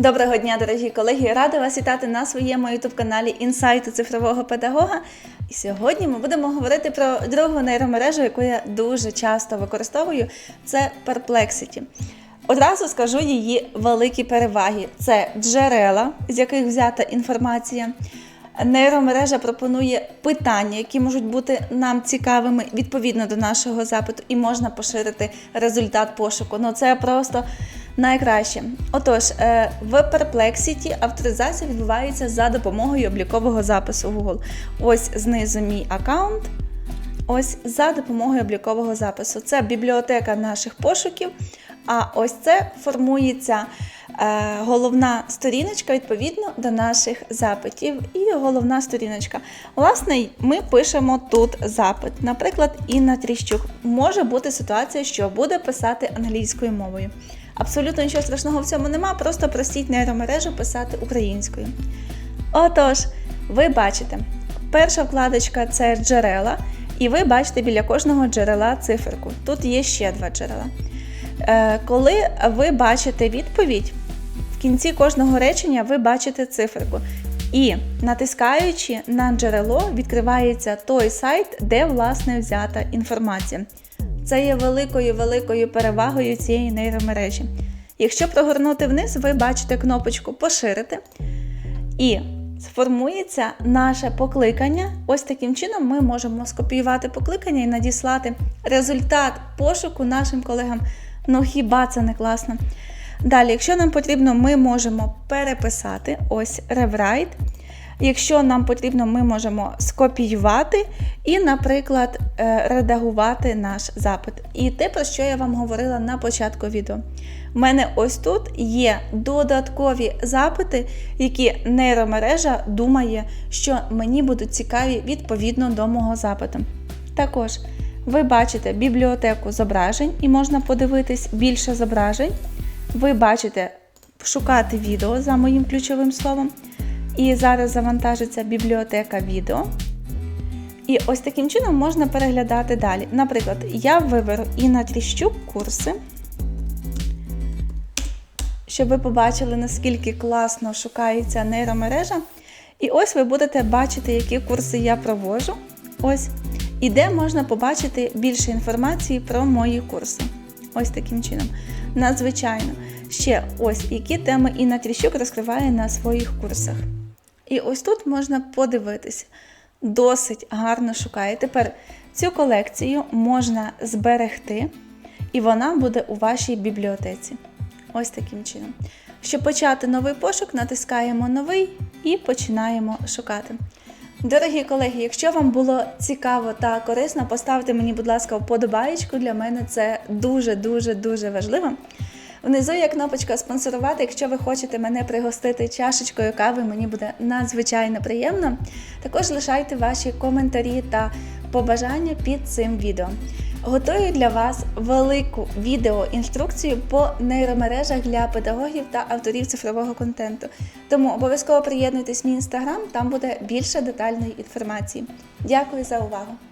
Доброго дня, дорогі колеги! Рада вас вітати на своєму ютуб-каналі Інсайти цифрового педагога. І сьогодні ми будемо говорити про другу нейромережу, яку я дуже часто використовую. Це Perplexity. Одразу скажу її великі переваги: це джерела, з яких взята інформація. Нейромережа пропонує питання, які можуть бути нам цікавими відповідно до нашого запиту, і можна поширити результат пошуку. Ну це просто найкраще. Отож, е, в Perplexity авторизація відбувається за допомогою облікового запису Google. Ось знизу мій аккаунт. Ось за допомогою облікового запису. Це бібліотека наших пошуків. А ось це формується е, головна сторіночка відповідно до наших запитів. І головна сторіночка. Власне, ми пишемо тут запит. Наприклад, Інна Тріщук. Може бути ситуація, що буде писати англійською мовою. Абсолютно нічого страшного в цьому нема, просто простіть нейромережу писати українською. Отож, ви бачите, перша вкладочка це джерела, і ви бачите біля кожного джерела циферку. Тут є ще два джерела. Е, Коли ви бачите відповідь, в кінці кожного речення ви бачите циферку. І натискаючи на джерело, відкривається той сайт, де власне взята інформація. Це є великою великою перевагою цієї нейромережі. Якщо прогорнути вниз, ви бачите кнопочку Поширити. І сформується наше покликання. Ось таким чином ми можемо скопіювати покликання і надіслати результат пошуку нашим колегам. Ну хіба це не класно? Далі, якщо нам потрібно, ми можемо переписати ось Rewrite. Якщо нам потрібно, ми можемо скопіювати і, наприклад, е, редагувати наш запит. І те, про що я вам говорила на початку відео. У мене ось тут є додаткові запити, які нейромережа думає, що мені будуть цікаві відповідно до мого запиту. Також ви бачите бібліотеку зображень і можна подивитись більше зображень. Ви бачите шукати відео за моїм ключовим словом. І зараз завантажиться бібліотека відео. І ось таким чином можна переглядати далі. Наприклад, я виберу Інна Тріщук курси, щоб ви побачили, наскільки класно шукається нейромережа. І ось ви будете бачити, які курси я проводжу. Ось. І де можна побачити більше інформації про мої курси. Ось таким чином. Надзвичайно. Ще ось які теми Інна Тріщук розкриває на своїх курсах. І ось тут можна подивитися. Досить гарно шукає. Тепер цю колекцію можна зберегти, і вона буде у вашій бібліотеці. Ось таким чином. Щоб почати новий пошук, натискаємо новий і починаємо шукати. Дорогі колеги, якщо вам було цікаво та корисно, поставте мені, будь ласка, вподобаєчку. Для мене це дуже-дуже дуже важливо. Внизу є кнопочка спонсорувати. Якщо ви хочете мене пригостити чашечкою кави, мені буде надзвичайно приємно. Також лишайте ваші коментарі та побажання під цим відео. Готую для вас велику відеоінструкцію по нейромережах для педагогів та авторів цифрового контенту. Тому обов'язково приєднуйтесь в мій інстаграм, там буде більше детальної інформації. Дякую за увагу!